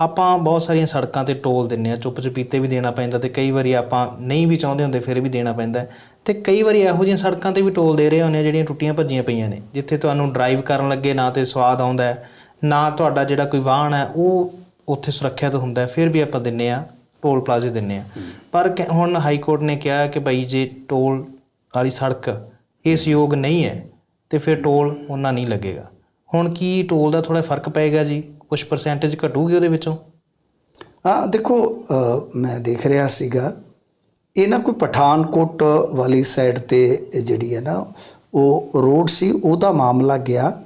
ਆਪਾਂ ਬਹੁਤ ਸਾਰੀਆਂ ਸੜਕਾਂ ਤੇ ਟੋਲ ਦਿੰਨੇ ਆ ਚੁੱਪ ਚਪੀਤੇ ਵੀ ਦੇਣਾ ਪੈਂਦਾ ਤੇ ਕਈ ਵਾਰੀ ਆਪਾਂ ਨਹੀਂ ਵੀ ਚਾਹੁੰਦੇ ਹੁੰਦੇ ਫਿਰ ਵੀ ਦੇਣਾ ਪੈਂਦਾ। ਤੇ ਕਈ ਵਾਰੀ ਇਹੋ ਜਿਹੀਆਂ ਸੜਕਾਂ ਤੇ ਵੀ ਟੋਲ ਦੇ ਰਹੇ ਹੁੰਦੇ ਆ ਜਿਹੜੀਆਂ ਟੁੱਟੀਆਂ ਭੱਜੀਆਂ ਪਈਆਂ ਨੇ ਜਿੱਥੇ ਤੁਹਾਨੂੰ ਡਰਾਈਵ ਕਰਨ ਲੱਗੇ ਨਾ ਤੇ ਸਵਾਦ ਆਉਂਦਾ ਹੈ, ਨਾ ਤੁਹਾਡਾ ਜਿਹੜਾ ਕੋਈ ਵਾਹਨ ਹੈ ਉਹ ਉੱਥੇ ਸੁਰੱਖਿਅਤ ਹੁੰਦਾ ਫਿਰ ਵੀ ਆਪਾਂ ਦਿੰਨੇ ਆ ਟੋਲ ਪਲਾਜ਼ੇ ਦਿੰਨੇ ਆ। ਪਰ ਹੁਣ ਹਾਈ ਕੋਰਟ ਨੇ ਕਿਹਾ ਕਿ ਭਾਈ ਜੇ ਟੋਲ ਵਾਲੀ ਸੜਕ ਇਸ ਯੋਗ ਨਹੀਂ ਹੈ ਤੇ ਫਿਰ ਟੋਲ ਉਹਨਾਂ ਨਹੀਂ ਲੱਗੇਗਾ। ਹੁਣ ਕੀ ਟੋਲ ਦਾ ਥੋੜਾ ਫ਼ਰਕ ਪਏਗਾ ਜੀ? ਕੁਝ ਪਰਸੈਂਟੇਜ ਘਟੂਗੀ ਉਹਦੇ ਵਿੱਚੋਂ? ਹਾਂ ਦੇਖੋ ਮੈਂ ਦੇਖ ਰਿਹਾ ਸੀਗਾ ਇਹ ਨਾ ਕੋਈ ਪਠਾਨਕੋਟ ਵਾਲੀ ਸਾਈਡ ਤੇ ਜਿਹੜੀ ਹੈ ਨਾ ਉਹ ਰੋਡ ਸੀ ਉਹਦਾ ਮਾਮਲਾ ਗਿਆ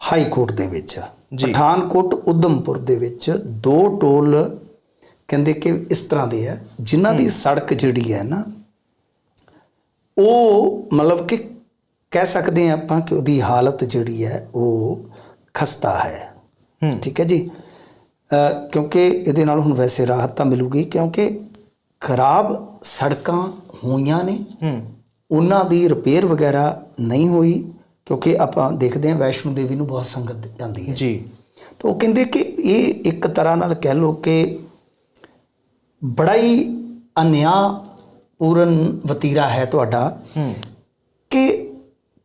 ਹਾਈ ਕੋਰਟ ਦੇ ਵਿੱਚ। ਪਠਾਨਕੋਟ ਉਧਮਪੁਰ ਦੇ ਵਿੱਚ ਦੋ ਟੋਲ ਕਹਿੰਦੇ ਕਿ ਇਸ ਤਰ੍ਹਾਂ ਦੇ ਆ ਜਿਨ੍ਹਾਂ ਦੀ ਸੜਕ ਜਿਹੜੀ ਹੈ ਨਾ ਉਹ ਮਤਲਬ ਕਿ ਕਹਿ ਸਕਦੇ ਆ ਆਪਾਂ ਕਿ ਉਹਦੀ ਹਾਲਤ ਜਿਹੜੀ ਹੈ ਉਹ ਖਸਤਾ ਹੈ। ਹੂੰ। ਠੀਕ ਹੈ ਜੀ? ਕਿਉਂਕਿ ਇਹਦੇ ਨਾਲ ਹੁਣ ਵੈਸੇ ਰਾਹਤ ਤਾਂ ਮਿਲੂਗੀ ਕਿਉਂਕਿ ਖਰਾਬ ਸੜਕਾਂ ਹੋਈਆਂ ਨੇ। ਹੂੰ। ਉਹਨਾਂ ਦੀ ਰਿਪੇਅਰ ਵਗੈਰਾ ਨਹੀਂ ਹੋਈ ਕਿਉਂਕਿ ਆਪਾਂ ਦੇਖਦੇ ਹਾਂ ਵੈਸ਼ਨੋ ਦੇਵੀ ਨੂੰ ਬਹੁਤ ਸੰਗਤ ਜਾਂਦੀ ਹੈ। ਜੀ। ਤਾਂ ਉਹ ਕਹਿੰਦੇ ਕਿ ਇਹ ਇੱਕ ਤਰ੍ਹਾਂ ਨਾਲ ਕਹਿ ਲਓ ਕਿ ਬੜਾ ਹੀ ਅਨਿਆ ਪੂਰਨ ਵਤੀਰਾ ਹੈ ਤੁਹਾਡਾ ਹੂੰ। ਕਿ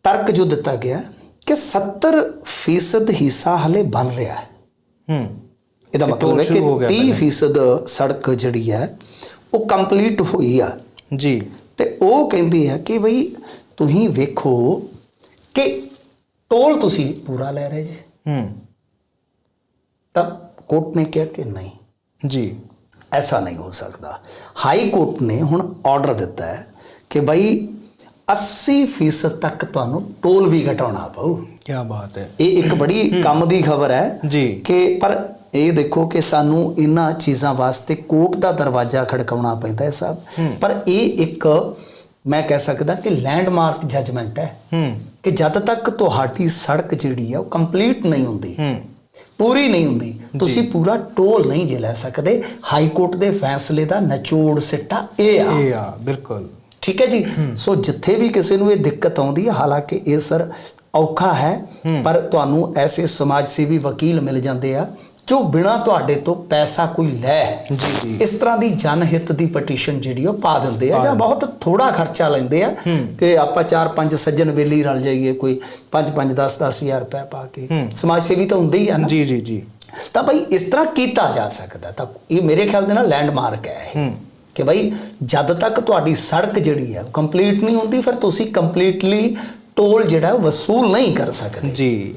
ਤਰਕ ਜੋ ਦਿੱਤਾ ਗਿਆ ਕਿ 70% ਹਿੱਸਾ ਹਲੇ ਬਣ ਰਿਹਾ ਹੈ। ਹੂੰ। ਇਹਦਾ ਮਤਲਬ ਹੈ ਕਿ ਸ਼ੁਰੂ ਹੋ ਗਿਆ 30% ਸੜਕ ਜਿਹੜੀ ਹੈ ਉਹ ਕੰਪਲੀਟ ਹੋਈ ਆ। ਜੀ। ਤੇ ਉਹ ਕਹਿੰਦੀ ਹੈ ਕਿ ਭਈ ਤੁਸੀਂ ਵੇਖੋ ਕਿ ਟੋਲ ਤੁਸੀਂ ਪੂਰਾ ਲੈ ਰਹੇ ਜੀ। ਹੂੰ। ਤਾਂ ਕੋਰਟ ਨੇ ਕਿਹਾ ਕਿ ਨਹੀਂ। ਜੀ। ਐਸਾ ਨਹੀਂ ਹੋ ਸਕਦਾ। ਹਾਈ ਕੋਰਟ ਨੇ ਹੁਣ ਆਰਡਰ ਦਿੱਤਾ ਹੈ ਕਿ ਭਾਈ 80% ਤੱਕ ਤੁਹਾਨੂੰ ਟੋਲ ਵੀ ਘਟਾਉਣਾ ਪਊ। ਕੀ ਬਾਤ ਹੈ। ਇਹ ਇੱਕ ਬੜੀ ਕੰਮ ਦੀ ਖਬਰ ਹੈ ਜੀ। ਕਿ ਪਰ ਇਹ ਦੇਖੋ ਕਿ ਸਾਨੂੰ ਇਹਨਾਂ ਚੀਜ਼ਾਂ ਵਾਸਤੇ ਕੋਰਟ ਦਾ ਦਰਵਾਜ਼ਾ ਖੜਕਾਉਣਾ ਪੈਂਦਾ ਹੈ ਸਭ ਪਰ ਇਹ ਇੱਕ ਮੈਂ ਕਹਿ ਸਕਦਾ ਕਿ ਲੈਂਡਮਾਰਕ ਜਜਮੈਂਟ ਹੈ। ਕਿ ਜਦ ਤੱਕ ਤੁਹਾਡੀ ਸੜਕ ਜਿਹੜੀ ਹੈ ਉਹ ਕੰਪਲੀਟ ਨਹੀਂ ਹੁੰਦੀ ਪੂਰੀ ਨਹੀਂ ਹੁੰਦੀ ਤੁਸੀਂ ਪੂਰਾ ਟੋਲ ਨਹੀਂ ਜੇ ਲੈ ਸਕਦੇ। ਹਾਈ ਕੋਰਟ ਦੇ ਫੈਸਲੇ ਦਾ ਨਿਚੋੜ ਸਿੱਟਾ ਇਹ ਆ। ਇਹ ਆ ਬਿਲਕੁਲ। ਠੀਕ ਹੈ ਜੀ? ਸੋ ਜਿੱਥੇ ਵੀ ਕਿਸੇ ਨੂੰ ਇਹ ਦਿੱਕਤ ਆਉਂਦੀ ਹੈ ਹਾਲਾਂਕਿ ਇਹ ਸਰ ਔਖਾ ਹੈ ਪਰ ਤੁਹਾਨੂੰ ਐਸੇ ਸਮਾਜ ਸੇਵੀ ਵਕੀਲ ਮਿਲ ਜਾਂਦੇ ਆ ਜੋ ਬਿਨਾ ਤੁਹਾਡੇ ਤੋਂ ਪੈਸਾ ਕੋਈ ਲੈ ਜੀ, ਜੀ। ਇਸ ਤਰ੍ਹਾਂ ਦੀ ਜਨਹਿੱਤ ਦੀ ਪਟੀਸ਼ਨ ਜਿਹੜੀ ਉਹ ਪਾ ਦਿੰਦੇ ਆ ਜਾਂ ਬਹੁਤ ਥੋੜਾ ਖਰਚਾ ਲੈਂਦੇ ਆ ਕਿ ਆਪਾਂ ਚਾਰ ਪੰਜ ਸੱਜਣ ਵੇਲੀ ਰਲ ਜਾਈਏ ਕੋਈ 5 5 10 10000 ਰੁਪਏ ਪਾ ਕੇ। ਸਮਾਜ ਸੇਵੀ ਤਾਂ ਹੁੰਦੇ ਹੀ ਆ ਨਾ। ਜੀ ਜੀ ਜੀ। ਤਾਂ ਭਾਈ ਇਸ ਤਰ੍ਹਾਂ ਕੀਤਾ ਜਾ ਸਕਦਾ। ਤਾਂ ਇਹ ਮੇਰੇ ਖਿਆਲ ਦੇ ਨਾਲ ਲੈਂਡਮਾਰਕ ਹੈ ਇਹ। ਹੂੰ। ਕਿ ਭਾਈ ਜਦ ਤੱਕ ਤੁਹਾਡੀ ਸੜਕ ਜਿਹੜੀ ਹੈ ਕੰਪਲੀਟ ਨਹੀਂ ਹੁੰਦੀ, ਫਿਰ ਤੁਸੀਂ ਕੰਪਲੀਟਲੀ ਟੋਲ ਜਿਹੜਾ ਵਸੂਲ ਨਹੀਂ ਕਰ ਸਕਦੇ। ਜੀ।